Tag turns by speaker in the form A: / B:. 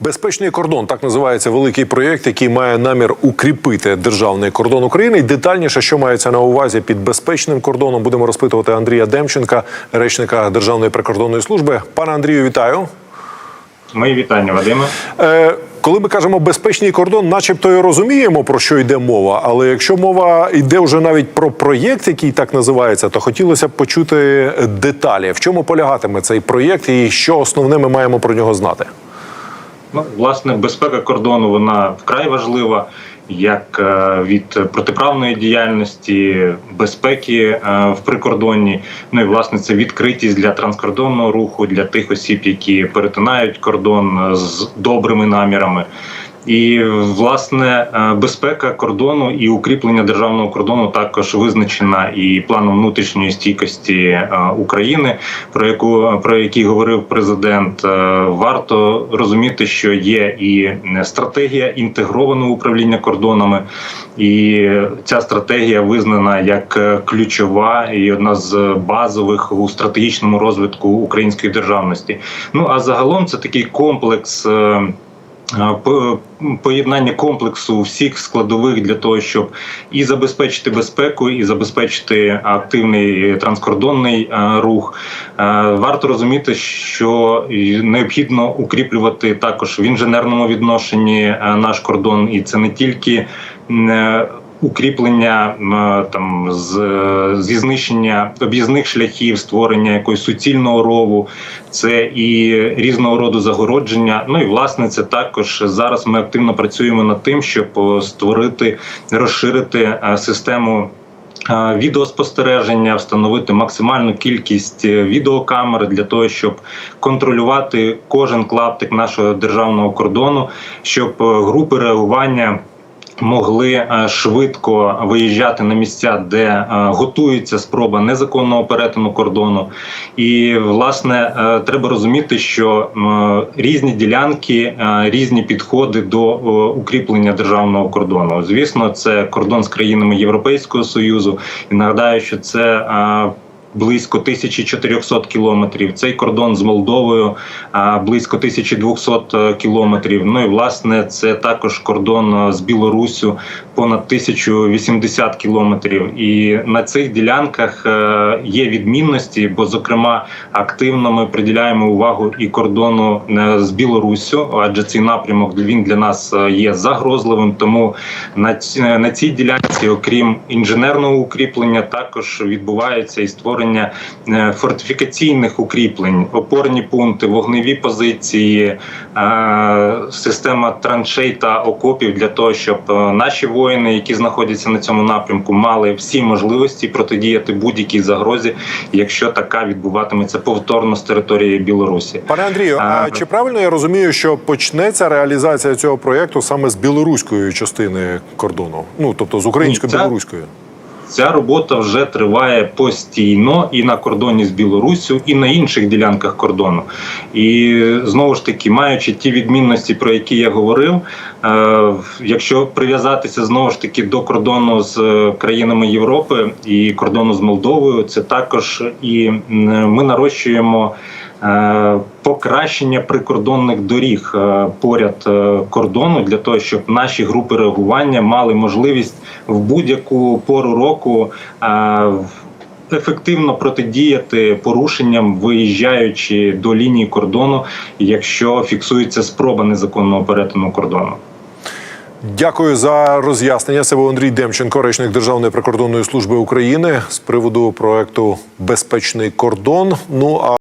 A: Безпечний кордон так називається великий проєкт, який має намір укріпити державний кордон України. І детальніше, що мається на увазі під безпечним кордоном, будемо розпитувати Андрія Демченка, речника Державної прикордонної служби. Пане Андрію, вітаю.
B: Мої вітання, Вадиме.
A: Е, коли ми кажемо безпечний кордон, начебто і розуміємо про що йде мова. Але якщо мова йде вже навіть про проєкт, який так називається, то хотілося б почути деталі. В чому полягатиме цей проєкт, і що основне ми маємо про нього знати.
B: Ну, власне, безпека кордону вона вкрай важлива, як е, від протиправної діяльності, безпеки е, в прикордонні. Ну і власне це відкритість для транскордонного руху для тих осіб, які перетинають кордон е, з добрими намірами. І власне е, безпека кордону і укріплення державного кордону також визначена і планом внутрішньої стійкості е, України, про яку про який говорив президент. Е, Варто розуміти, що є і стратегія інтегрованого управління кордонами, і ця стратегія визнана як ключова і одна з базових у стратегічному розвитку української державності. Ну а загалом це такий комплекс. Е, по- поєднання комплексу всіх складових для того, щоб і забезпечити безпеку, і забезпечити активний транскордонний е, рух. Е, Варто розуміти, що необхідно укріплювати також в інженерному відношенні е, наш кордон, і це не тільки. Е, Укріплення там з зі знищення об'їзних шляхів, створення якогось суцільного рову, це і різного роду загородження. Ну і власне це також зараз. Ми активно працюємо над тим, щоб створити, розширити е, систему. е, Відеоспостереження, встановити максимальну кількість е, відеокамер для того, щоб контролювати кожен клаптик нашого державного кордону, щоб е, групи реагування могли е, швидко виїжджати на місця, де е, готується спроба незаконного перетину кордону. І власне е, треба розуміти, що різні ділянки, різні підходи до укріплення державного кордону. Звісно, це кордон з країнами Європейського союзу. І нагадаю, що це. Е, Близько 1400 кілометрів. Цей кордон з Молдовою близько 1200 кілометрів. Ну і власне це також кордон з Білоруссю понад 1080 кілометрів. І на цих ділянках е, є відмінності, бо зокрема активно ми приділяємо увагу і кордону е, з Білоруссю, адже цей напрямок він для нас е, є загрозливим. Тому на ці- на цій ділянці, окрім інженерного укріплення, також відбувається і створення фортифікаційних укріплень, опорні пункти, вогневі позиції, система траншей та окопів для того, щоб наші воїни, які знаходяться на цьому напрямку, мали всі можливості протидіяти будь-якій загрозі, якщо така відбуватиметься повторно з території Білорусі.
A: Пане Андрію, а
B: А,
A: чи правильно я розумію, що почнеться реалізація цього проєкту саме з білоруської частини кордону? Ну тобто з
B: Ні,
A: українсько-білоруської?
B: Ця робота вже триває постійно і на кордоні з Білоруссю, і на інших ділянках кордону. І знову ж таки, маючи ті відмінності, про які я говорив, якщо прив'язатися знову ж таки до кордону з е, країнами Європи і кордону з Молдовою, це також і ми нарощуємо. е, Покращення прикордонних доріг е, поряд е, кордону для того, щоб наші групи реагування мали можливість в будь-яку пору року е, ефективно протидіяти порушенням, виїжджаючи до лінії кордону, якщо фіксується спроба незаконного перетину кордону.
A: Дякую за роз'яснення. Це був Андрій Демченко, речник Державної прикордонної служби України з приводу проекту Безпечний кордон. Ну а